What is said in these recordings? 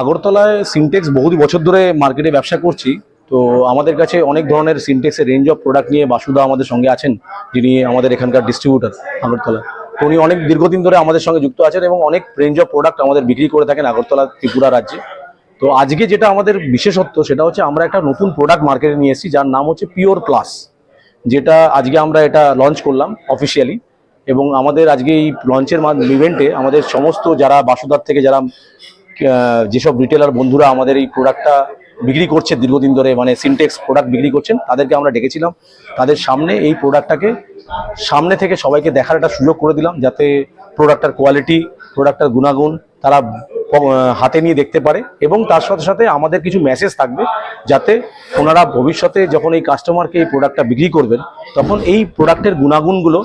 আগরতলায় সিনটেক্স বহু বছর ধরে মার্কেটে ব্যবসা করছি। তো আমাদের কাছে অনেক ধরনের সিনটেক্সের রেঞ্জ অফ প্রোডাক্ট নিয়ে বাসুদা আমাদের সঙ্গে আছেন, যিনি আমাদের এখানকার ডিস্ট্রিবিউটর আগরতলা তো উনি অনেক দীর্ঘদিন ধরে আমাদের সঙ্গে যুক্ত আছেন এবং অনেক রেঞ্জ অফ প্রোডাক্ট আমাদের বিক্রি করে থাকেন আগরতলা, ত্রিপুরা রাজ্যে। তো আজকে যেটা আমাদের বিশেষত্ব, সেটা হচ্ছে আমরা একটা নতুন প্রোডাক্ট মার্কেটে নিয়ে এসেছি, যার নাম হচ্ছে পিওর প্লাস যেটা আজকে আমরা এটা লঞ্চ করলাম অফিসিয়ালি এবং আমাদের আজকে এই লঞ্চের ইভেন্টে আমাদের সমস্ত যারা বাসুদার থেকে যারা যেসব রিটেলার বন্ধুরা আমাদের এই প্রোডাক্টটা বিক্রি করছে দীর্ঘদিন ধরে মানে সিনটেক্স প্রোডাক্ট বিক্রি করছেন, তাদেরকে আমরা ডেকেছিলাম। তাদের সামনে এই প্রোডাক্টটাকে সামনে থেকে সবাইকে দেখার একটা সুযোগ করে দিলাম, যাতে প্রোডাক্টটার কোয়ালিটি প্রোডাক্টটার গুণাগুণ তারা হাতে নিয়ে দেখতে পারে এবং তার সাথে সাথে আমাদের কিছু মেসেজ থাকবে, যাতে ওনারা ভবিষ্যতে যখন এই কাস্টমারকে এই প্রোডাক্টটা বিক্রি করবেন, তখন এই প্রোডাক্টের গুণাগুণগুলো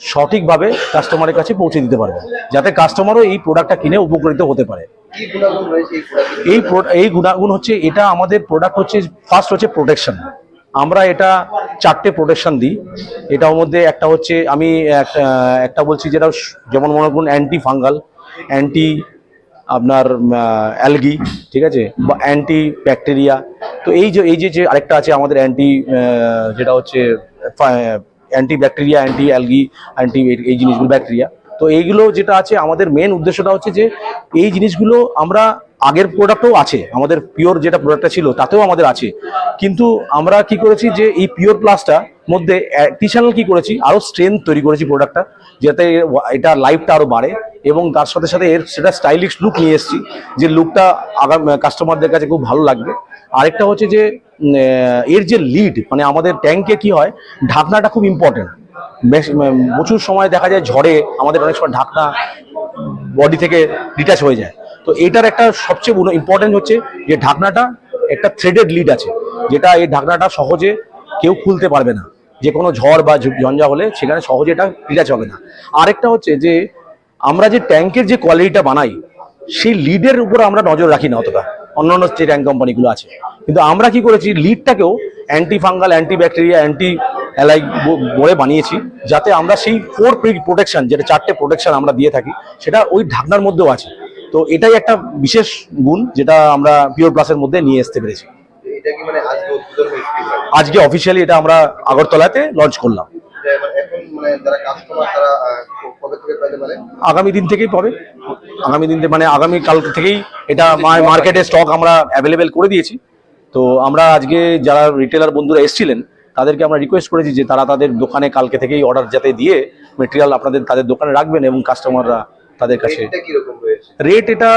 সঠিকভাবে কাস্টমারের কাছে পৌঁছে দিতে পারবে যাতে কাস্টমারও এই প্রোডাক্টটা কিনে উপকৃত হতে পারে। এই এই গুণাগুণ হচ্ছে এটা আমাদের প্রোডাক্ট হচ্ছে ফার্স্ট হচ্ছে প্রোটেকশন আমরা এটা চারটে প্রোটেকশন দিই। এটার মধ্যে একটা হচ্ছে আমি একটা বলছি যেটা যেমন মনে করুন অ্যান্টি ফাঙ্গাল অ্যান্টি আপনার অ্যালগি ঠিক আছে? বা অ্যান্টি ব্যাকটেরিয়া তো এই যে এই যে যে আরেকটা আছে আমাদের অ্যান্টি যেটা হচ্ছে anti bacteria anti algae anti এই জিনিসগুলো ব্যাকটেরিয়া তো এইগুলো যেটা আছে, আমাদের মেন উদ্দেশ্যটা হচ্ছে যে, এই জিনিসগুলো আমরা আগের প্রোডাক্টও আছে, আমাদের পিওর যেটা প্রোডাক্টটা ছিল তাতেও আমাদের আছে। কিন্তু আমরা কি করেছি যে, এই পিওর প্লাসটা মধ্যে অ্যাডিশনাল কি করেছি আরও স্ট্রেংথ তৈরি করেছি প্রোডাক্টটা যাতে এটা লাইফটা আরও বাড়ে এবং তার সাথে সাথে এর সেটা স্টাইলিশ লুক নিয়ে এসেছি, যে লুকটা আগাম কাস্টমারদের কাছে খুব ভালো লাগবে। আরেকটা হচ্ছে যে এর যে লিড মানে আমাদের ট্যাঙ্কে কি হয়, ঢাকনাটা খুব ইম্পর্টেন্ট প্রচুর সময় দেখা যায় ঝড়ে আমাদের অনেক সময় ঢাকনা বডি থেকে ডিটাচ হয়ে যায়। তো এটার একটা সবচেয়ে ইম্পর্টেন্ট হচ্ছে যে ঢাকনাটা একটা থ্রেডেড লিড আছে, যেটা এই ঢাকনাটা সহজে কেউ খুলতে পারবে না। যে কোনো ঝড় বা ঝঞ্ঝা হলে সেখানে সহজে এটা ডিটাচ হবে না। আরেকটা হচ্ছে যে আমরা যে ট্যাঙ্কের যে কোয়ালিটিটা বানাই, সেই লিডের উপর আমরা নজর রাখি না অতটা। অন্যান্য যে ট্যাঙ্ক কোম্পানিগুলো আছে। কিন্তু আমরা কি করেছি লিডটাকেও anti fungal anti bacteria anti algae বলে বানিয়েছি যাতে আমরা সেই ফোর প্রোটেকশন যেটা চারটে প্রোটেকশন আমরা দিয়ে থাকি সেটা ওই ঢাকনার মধ্যেও আছে। তো এটাই একটা বিশেষ গুণ যেটা আমরা পিওর প্লাসের মধ্যে নিয়ে আসতে পেরেছি। মানে আজকে অফিসিয়ালি এটা আমরা আগরতলাতে লঞ্চ করলাম। মানে পারে আগামী দিন থেকেই পাবে। আগামী দিন মানে আগামী কাল থেকেই এটা মার্কেটে স্টক আমরা অ্যাভেলেবেল করে দিয়েছি। তো আমরা আজকে যারা রিটেলার বন্ধুরা এসেছিলেন তাদেরকে আমরা রিকোয়েস্ট করেছি যে তারা তাদের দোকানে কালকে থেকেই অর্ডার যাতে দিয়ে মেটেরিয়াল আপনাদের তাদের দোকানে রাখবেন এবং কাস্টমাররা তাদের কাছে এটা কি রকম রয়েছে? রেট এটা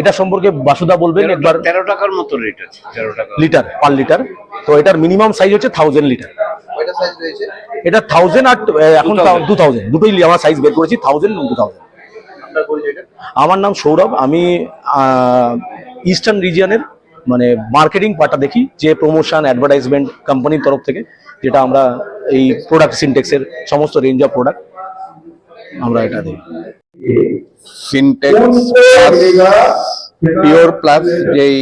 এটা সম্পর্কে বাসুদা বলবেন একবার। তেরো টাকার মতো রেট আছে তেরো টাকা। Litre per litre. তো এটার মিনিমাম সাইজ হচ্ছে থাউজেন্ড লিটার। এটা থাউজেন্ড আর এখন টু থাউজেন্ড দুটোই আমরা সাইজ বের করেছি থাউজেন্ড টু থাউজেন্ড আমার নাম সৌরভ আমি ইস্টার্ন রিজিয়নের মানে মার্কেটিং পার্টটা দেখি, যে প্রমোশন অ্যাডভার্টাইজমেন্ট কোম্পানির তরফ থেকে, যেটা আমরা এই প্রোডাক্ট সিনটেক্সের সমস্ত রেঞ্জ অফ প্রোডাক্ট আমরা এটা দিই সিনটেক্স পিওর প্লাস যেই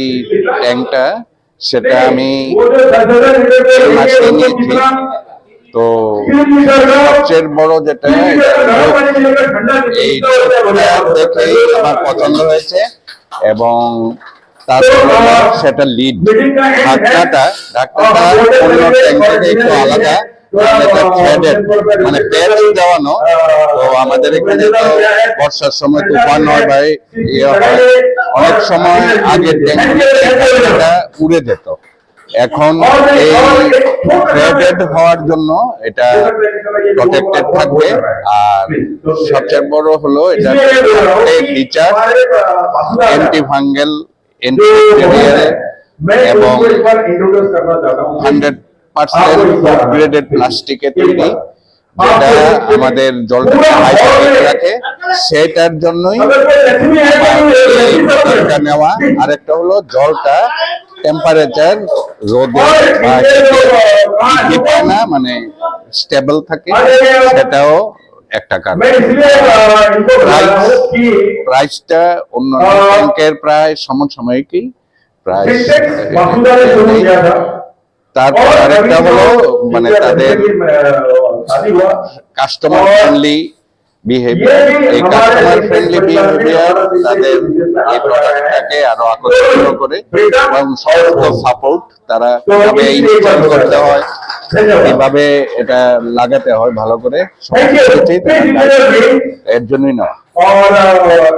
ট্যাঙ্কটা সেটা আমি তো সবচেয়ে বড় যেটা, এই আমার পছন্দ হয়েছে এবং তারপরে সেটা লিড ঢাকনাটা ঢাকনাটা অন্য ট্যাঙ্ক থেকে একটু আলাদা থ্রেডেড মানে প্যাচ দেওয়ানো তো আমাদের এখানে তো বর্ষার সময় তুফান হয় বা ইয়ে হয় অনেক সময় আগে ট্যাঙ্কটা উড়ে যেত এখন এই হওয়ার জন্য এটা প্রটেক্টেড থাকবে আর সবচেয়ে বড় হলো এটা ফিচার অ্যান্টি অ্যান্টি এবং হান্ড্রেড পার্সেন্ট গ্রেডেড তৈরি যেটা আমাদের জলটা হাইড্রেটেড রাখে সেটার জন্যই নেওয়া আরেকটা হলো জলটা টেম্পারেচার রোদে না মানে স্টেবল থাকে। সেটাও একটা কারণ। প্রাইসটা অন্য ব্যাংকের প্রায় সমসাময়িকই প্রাইস তারপর আরেকটা হলো মানে তাদের কাস্টমার ফ্রেন্ডলি বিহেভিয়ার এই কাস্টমার ফ্রেন্ডলি বিহেভিয়ার তাদের এই প্রোডাক্টটাকে আরও আকর্ষণীয় করে এবং সমস্ত সাপোর্ট তারা কীভাবে ইনস্টল করতে হয়। কীভাবে এটা লাগাতে হয় ভালো করে। এর জন্যই और